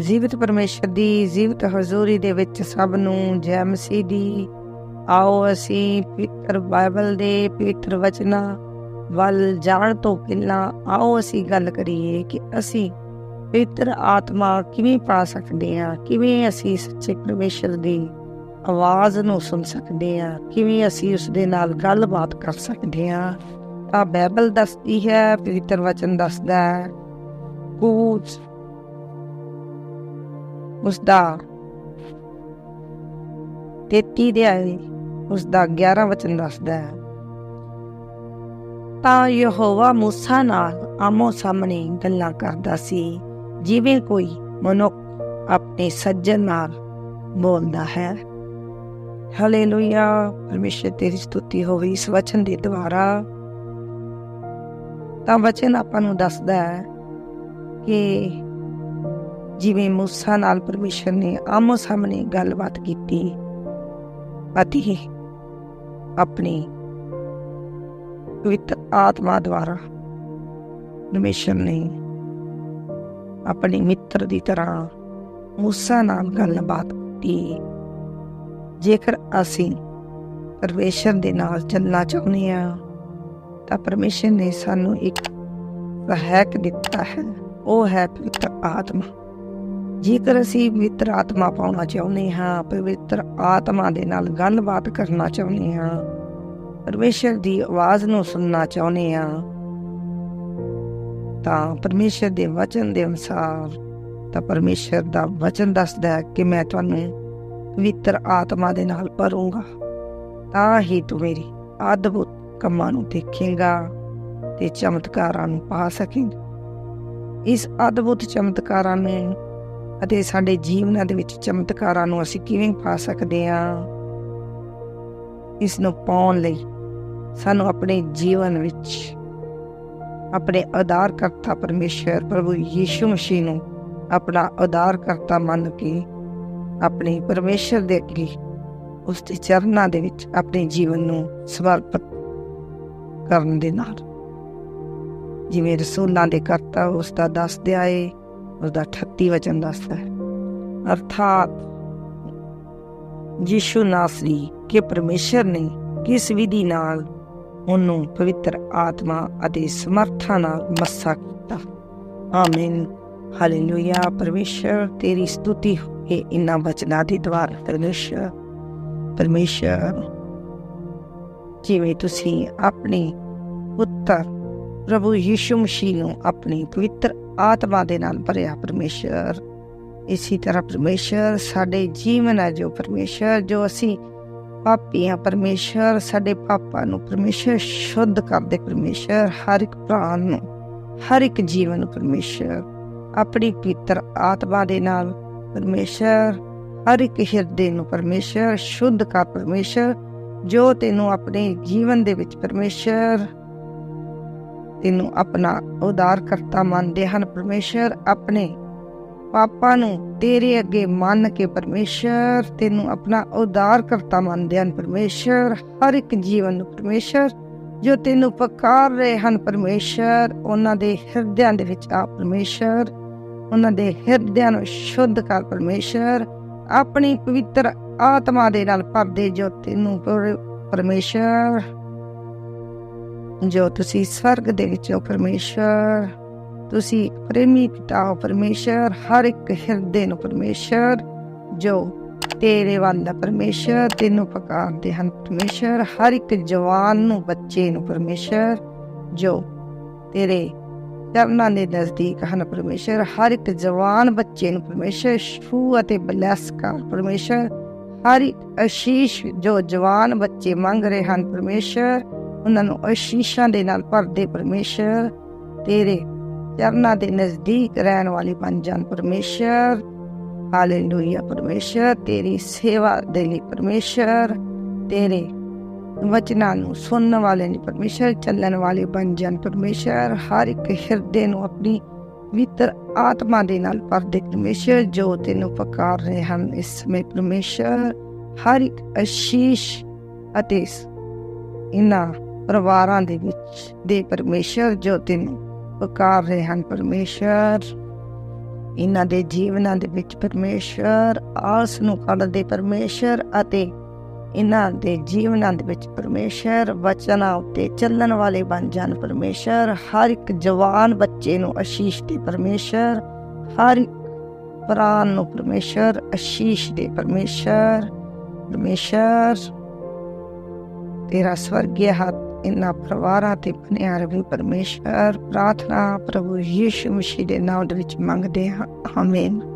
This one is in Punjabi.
ਜੀਵਤ ਪਰਮੇਸ਼ਰ ਦੀ, ਜੀਵਤ ਹਜ਼ੂਰੀ ਦੇ ਵਿੱਚ ਸਭ ਨੂੰ ਜੈ ਮਸੀਹ ਦੀ। ਆਓ ਅਸੀਂ ਪਵਿੱਤਰ ਬਾਈਬਲ ਦੇ ਪਵਿੱਤਰ ਵਚਨਾਂ ਵੱਲ ਜਾਣ ਤੋਂ ਪਹਿਲਾਂ ਆਓ ਅਸੀਂ ਗੱਲ ਕਰੀਏ ਕਿ ਅਸੀਂ ਪਵਿੱਤਰ ਆਤਮਾ ਕਿਵੇਂ ਪਾ ਸਕਦੇ ਹਾਂ, ਕਿਵੇਂ ਅਸੀਂ ਸੱਚੇ ਪਰਮੇਸ਼ਰ ਦੀ ਆਵਾਜ਼ ਨੂੰ ਸੁਣ ਸਕਦੇ ਹਾਂ, ਕਿਵੇਂ ਅਸੀਂ ਉਸ ਦੇ ਨਾਲ ਗੱਲਬਾਤ ਕਰ ਸਕਦੇ ਹਾਂ। ਤਾਂ ਬਾਈਬਲ ਦੱਸਦੀ ਹੈ, ਪਵਿੱਤਰ ਵਚਨ ਦੱਸਦਾ ਹੈ, ਕੂਚ ਉਸ ਦਾ 33 ਦੇ ਆਏ ਉਸ ਦਾ 11 ਵਚਨ ਦੱਸਦਾ ਹੈ। ਤਾਂ ਯਹੋਵਾ ਮੂਸਾ ਨਾਲ ਆਮੋ ਸਾਹਮਣੇ ਗੱਲਾਂ ਕਰਦਾ ਸੀ, ਜਿਵੇਂ ਕੋਈ ਮਨੁੱਖ ਆਪਣੇ ਸੱਜਣ ਨਾਲ ਬੋਲਦਾ ਹੈ। ਹਾਲੇਲੂਇਆ ਪਰਮੇਸ਼ਰ ਤੇਰੀ ਸਤੁਤੀ ਹੋਵੇ ਇਸ ਵਚਨ ਦੇ ਦੁਆਰਾ। ਤਾਂ ਵਚਨ ਆਪਾਂ ਨੂੰ ਦੱਸਦਾ ਹੈ ਕਿ ਜਿਵੇਂ ਮੂਸਾ ਨਾਲ ਪਰਮੇਸ਼ਰ ਨੇ ਆਮੋ ਸਾਹਮਣੇ ਗੱਲਬਾਤ ਕੀਤੀ। ਅਤੇ ਆਪਣੀ ਪਵਿੱਤਰ ਆਤਮਾ ਦੁਆਰਾ ਪਰਮੇਸ਼ਰ ਨੇ ਆਪਣੇ ਮਿੱਤਰ ਦੀ ਤਰ੍ਹਾਂ ਮੂਸਾ ਨਾਲ ਗੱਲਬਾਤ ਕੀਤੀ। ਜੇਕਰ ਅਸੀਂ ਪਰਮੇਸ਼ਰ ਦੇ ਨਾਲ ਚੱਲਣਾ ਚਾਹੁੰਦੇ ਹਾਂ, ਤਾਂ ਪਰਮੇਸ਼ਰ ਨੇ ਸਾਨੂੰ ਇੱਕ ਸਹਾਇਕ ਦਿੱਤਾ ਹੈ। ਉਹ ਹੈ ਪਵਿੱਤਰ ਆਤਮਾ। ਜੇਕਰ ਅਸੀਂ ਪਵਿੱਤਰ ਆਤਮਾ ਪਾਉਣਾ ਚਾਹੁੰਦੇ ਹਾਂ, ਪਵਿੱਤਰ ਆਤਮਾ ਦੇ ਨਾਲ ਗੱਲਬਾਤ ਕਰਨਾ ਚਾਹੁੰਦੇ ਹਾਂ, ਪਰਮੇਸ਼ਰ ਦੀ ਆਵਾਜ਼ ਨੂੰ ਸੁਣਨਾ ਚਾਹੁੰਦੇ ਹਾਂ, ਤਾਂ ਪਰਮੇਸ਼ਰ ਦੇ ਵਚਨ ਦੇ ਅਨੁਸਾਰ ਤਾਂ ਪਰਮੇਸ਼ਰ ਦਾ ਵਚਨ ਦੱਸਦਾ ਹੈ ਕਿ ਮੈਂ ਤੁਹਾਨੂੰ ਪਵਿੱਤਰ ਆਤਮਾ ਦੇ ਨਾਲ ਭਰੂੰਗਾ। ਤਾਂ ਹੀ ਤੂੰ ਮੇਰੀ ਅਦਭੁਤ ਕੰਮਾਂ ਨੂੰ ਦੇਖੇਗਾ ਤੇ ਚਮਤਕਾਰਾਂ ਨੂੰ ਪਾ ਸਕੇਗਾ। ਇਸ ਅਦਭੁਤ ਚਮਤਕਾਰਾਂ ਨੂੰ ਅਤੇ ਸਾਡੇ ਜੀਵਨਾਂ ਦੇ ਵਿੱਚ ਚਮਤਕਾਰਾਂ ਨੂੰ ਅਸੀਂ ਕਿਵੇਂ ਪਾ ਸਕਦੇ ਹਾਂ? ਇਸ ਨੂੰ ਪਾਉਣ ਲਈ ਸਾਨੂੰ ਆਪਣੇ ਜੀਵਨ ਵਿੱਚ ਆਪਣੇ ਆਧਾਰ ਕਰਤਾ ਪਰਮੇਸ਼ਰ ਪ੍ਰਭੂ ਯੀਸ਼ੂ ਮਸੀਹ ਨੂੰ ਆਪਣਾ ਆਧਾਰ ਕਰਤਾ ਮੰਨ ਕੇ ਆਪਣੇ ਪਰਮੇਸ਼ਰ ਦੇ ਅੱਗੇ ਉਸ ਦੇ ਚਰਨਾਂ ਦੇ ਵਿੱਚ ਆਪਣੇ ਜੀਵਨ ਨੂੰ ਸਮਰਪਿਤ ਕਰਨ ਦੇ ਨਾਲ। ਜਿਵੇਂ ਰਸੂਲਾਂ ਦੇ ਕਰਤਾ ਉਸ ਦਾ ਦੱਸਦੇ ਆਏ ਉਸ ਦਾ 38 ਵਚਨ ਦੱਸਦਾ ਹੈ। ਅਰਥਾਤ ਯਿਸੂ ਨਾਸਰੀ, ਕਿ ਪਰਮੇਸ਼ਰ ਨੇ ਕਿਸ ਵਿਧੀ ਨਾਲ ਉਹਨੂੰ ਪਵਿੱਤਰ ਆਤਮਾ ਅਤੇ ਸਮਰਥਾ ਨਾਲ ਮੱਸਾ ਕੀਤਾ। ਆਮੀਨ। ਹਾਲੇਲੂਇਆ। ਪਰਮੇਸ਼ਰ, ਤੇਰੀ ਸਤੁਤੀ ਹੋਵੇ ਇਨਾਂ ਬਚਨਾਂ ਦੇ ਦੁਆਰਾ ਪਰਮੇਸ਼ਰ ਪਰਮੇਸ਼ਰ, ਜਿਵੇਂ ਤੁਸੀਂ ਆਪਣੇ ਪੁੱਤਰ ਪ੍ਰਭੂ ਯਿਸੂ ਮਸੀਹ ਨੂੰ ਆਪਣੀ ਪਵਿੱਤਰ ਆਤਮਾ ਦੇ ਨਾਲ ਭਰਿਆ ਪਰਮੇਸ਼ਰ। ਇਸੇ ਤਰ੍ਹਾਂ ਪਰਮੇਸ਼ਰ ਸਾਡੇ ਜੀਵਨ ਹੈ ਜੋ ਪਰਮੇਸ਼ਰ, ਜੋ ਅਸੀਂ ਪਾਪੀ ਹਾਂ। ਪਰਮੇਸ਼ਰ ਸਾਡੇ ਪਾਪਾਂ ਨੂੰ ਪਰਮੇਸ਼ਰ ਸ਼ੁੱਧ ਕਰਦੇ ਪਰਮੇਸ਼ਰ, ਹਰ ਇੱਕ ਪ੍ਰਾਣ ਨੂੰ, ਹਰ ਇੱਕ ਜੀਵਨ ਨੂੰ ਪਰਮੇਸ਼ਰ। ਆਪਣੀ ਪਵਿੱਤਰ ਆਤਮਾ ਦੇ ਨਾਲ ਪਰਮੇਸ਼ਰ, ਹਰ ਇੱਕ ਹਿਰਦੇ ਨੂੰ ਪਰਮੇਸ਼ਰ ਸ਼ੁੱਧ ਕਰ ਪਰਮੇਸ਼ਰ। ਜੋ ਤੈਨੂੰ ਆਪਣੇ ਜੀਵਨ ਦੇ ਵਿੱਚ ਪਰਮੇਸ਼ਰ ਤੈਨੂੰ ਆਪਣਾ ਉਦਾਰ ਕਰਤਾ ਮੰਨਦੇ ਹਨ। ਪਰਮੇਸ਼ਰ ਆਪਣੇ ਪਾਪਾਂ ਨੂੰ ਤੇਰੇ ਅੱਗੇ ਮੰਨ ਕੇ ਪਰਮੇਸ਼ਰ ਤੈਨੂੰ ਆਪਣਾ ਉਦਾਰ ਕਰਤਾ ਮੰਨਦੇ ਹਨ। ਪਰਮੇਸ਼ਰ ਹਰ ਇੱਕ ਜੀਵਨ ਨੂੰ ਪਰਮੇਸ਼ਰ ਜੋ ਤੈਨੂੰ ਪੁਕਾਰ ਰਹੇ ਹਨ, ਪਰਮੇਸ਼ਰ ਉਹਨਾਂ ਦੇ ਹਿਰਦਿਆਂ ਦੇ ਵਿੱਚ ਆ। ਪਰਮੇਸ਼ਰ ਉਹਨਾਂ ਦੇ ਹਿਰਦਿਆਂ ਨੂੰ ਸ਼ੁੱਧ ਕਰ। ਪਰਮੇਸ਼ਰ ਆਪਣੀ ਪਵਿੱਤਰ ਆਤਮਾ ਦੇ ਨਾਲ ਭਰਦੇ ਜੋ ਤੈਨੂੰ ਪਰਮੇਸ਼ਰ ਜੋ ਤੁਸੀਂ ਸਵਰਗ ਦੇ ਵਿੱਚ ਹੋ ਪਰਮੇਸ਼ਰ, ਤੁਸੀਂ ਪ੍ਰੇਮੀ ਪਿਤਾ ਹੋ ਪਰਮੇਸ਼ਰ, ਹਰ ਇੱਕ ਹਿਰਦੇ ਨੂੰ ਪਰਮੇਸ਼ਰ, ਜੋ ਤੇਰੇ ਵੱਲ ਦਾ ਪਰਮੇਸ਼ਰ, ਤੈਨੂੰ ਪੁਕਾਰਦੇ ਹਨ ਪਰਮੇਸ਼ਰ, ਹਰ ਇੱਕ ਜਵਾਨ ਨੂੰ, ਬੱਚੇ ਨੂੰ ਪਰਮੇਸ਼ਰ, ਜੋ ਤੇਰੇ ਚਰਨਾਂ ਦੇ ਨਜ਼ਦੀਕ ਹਨ ਪਰਮੇਸ਼ਰ, ਹਰ ਇੱਕ ਜਵਾਨ, ਬੱਚੇ ਨੂੰ ਪਰਮੇਸ਼ਰ ਛੂ ਅਤੇ ਬਲੈਸ ਕਰ ਪਰਮੇਸ਼ਰ, ਹਰ ਇੱਕ ਅਸ਼ੀਸ਼ ਜੋ ਜਵਾਨ, ਬੱਚੇ ਮੰਗ ਰਹੇ ਹਨ ਪਰਮੇਸ਼ਰ ਉਹਨਾਂ ਨੂੰ ਅਸ਼ੀਸ਼ਾਂ ਦੇ ਨਾਲ ਭਰਦੇ ਪਰਮੇਸ਼ਰ, ਤੇਰੇ ਚਰਨਾਂ ਦੇ ਨਜ਼ਦੀਕ ਰਹਿਣ ਵਾਲੀ ਬਣ ਜਾਣ ਪਰਮੇਸ਼ਰ। ਹਾਲੇਲੂਇਆ ਪਰਮੇਸ਼ਰ, ਤੇਰੀ ਸੇਵਾ ਦੇ ਲਈ ਪਰਮੇਸ਼ਰ, ਤੇਰੇ ਵਚਨਾਂ ਨੂੰ ਸੁਣਨ ਵਾਲੇ ਨੇ ਪਰਮੇਸ਼ਰ, ਚੱਲਣ ਵਾਲੇ ਬਣ ਜਾਣ ਪਰਮੇਸ਼ਰ। ਹਰ ਇੱਕ ਹਿਰਦੇ ਨੂੰ ਆਪਣੀ ਪਵਿੱਤਰ ਆਤਮਾ ਦੇ ਨਾਲ ਭਰਦੇ ਪਰਮੇਸ਼ਰ, ਜੋ ਤੈਨੂੰ ਪੁਕਾਰ ਰਹੇ ਹਨ ਇਸ ਸਮੇਂ ਪਰਮੇਸ਼ਰ। ਹਰ ਇੱਕ ਅਸ਼ੀਸ਼ ਅਤੇ ਇਹਨਾਂ ਪਰਿਵਾਰਾਂ ਦੇ ਵਿੱਚ, ਦੇ ਪਰਮੇਸ਼ਰ ਜੋ ਤੈਨੂੰ ਪੁਕਾਰ ਰਹੇ ਹਨ, ਪਰਮੇਸ਼ਰ। ਇਹਨਾਂ ਦੇ ਜੀਵਨਾਂ ਦੇ ਵਿੱਚ ਪਰਮੇਸ਼ਰ ਆਲਸ ਨੂੰ ਕੱਢ ਦੇ ਪਰਮੇਸ਼ਰ ਅਤੇ ਇਹਨਾਂ ਦੇ ਜੀਵਨਾਂ ਦੇ ਵਿੱਚ ਪਰਮੇਸ਼ਰ, ਵਚਨਾਂ ਉੱਤੇ ਚੱਲਣ ਵਾਲੇ ਬਣ ਜਾਣ ਪਰਮੇਸ਼ਰ। ਹਰ ਇੱਕ ਜਵਾਨ ਬੱਚੇ ਨੂੰ ਅਸ਼ੀਸ਼ ਦੇ ਪਰਮੇਸ਼ਰ, ਹਰ ਇੱਕ ਪ੍ਰਾਨ ਨੂੰ ਪਰਮੇਸ਼ਰ ਅਸ਼ੀਸ਼ ਦੇ ਪਰਮੇਸ਼ਰ। ਪਰਮੇਸ਼ਰ। ਤੇਰਾ ਸਵਰਗੀ ਹੱਥ ਇਨ੍ਹਾਂ ਪਰਿਵਾਰਾਂ ਤੇ ਬਣਿਆ ਰਹੇ ਪਰਮੇਸ਼ਰ ਪ੍ਰਾਰਥਨਾ ਪ੍ਰਭੂ ਯੀਸ਼ੂ ਮਸੀਹ ਦੇ ਨਾਮ ਦੇ ਵਿੱਚ ਮੰਗਦੇ ਹਾਂ। ਆਮੀਨ।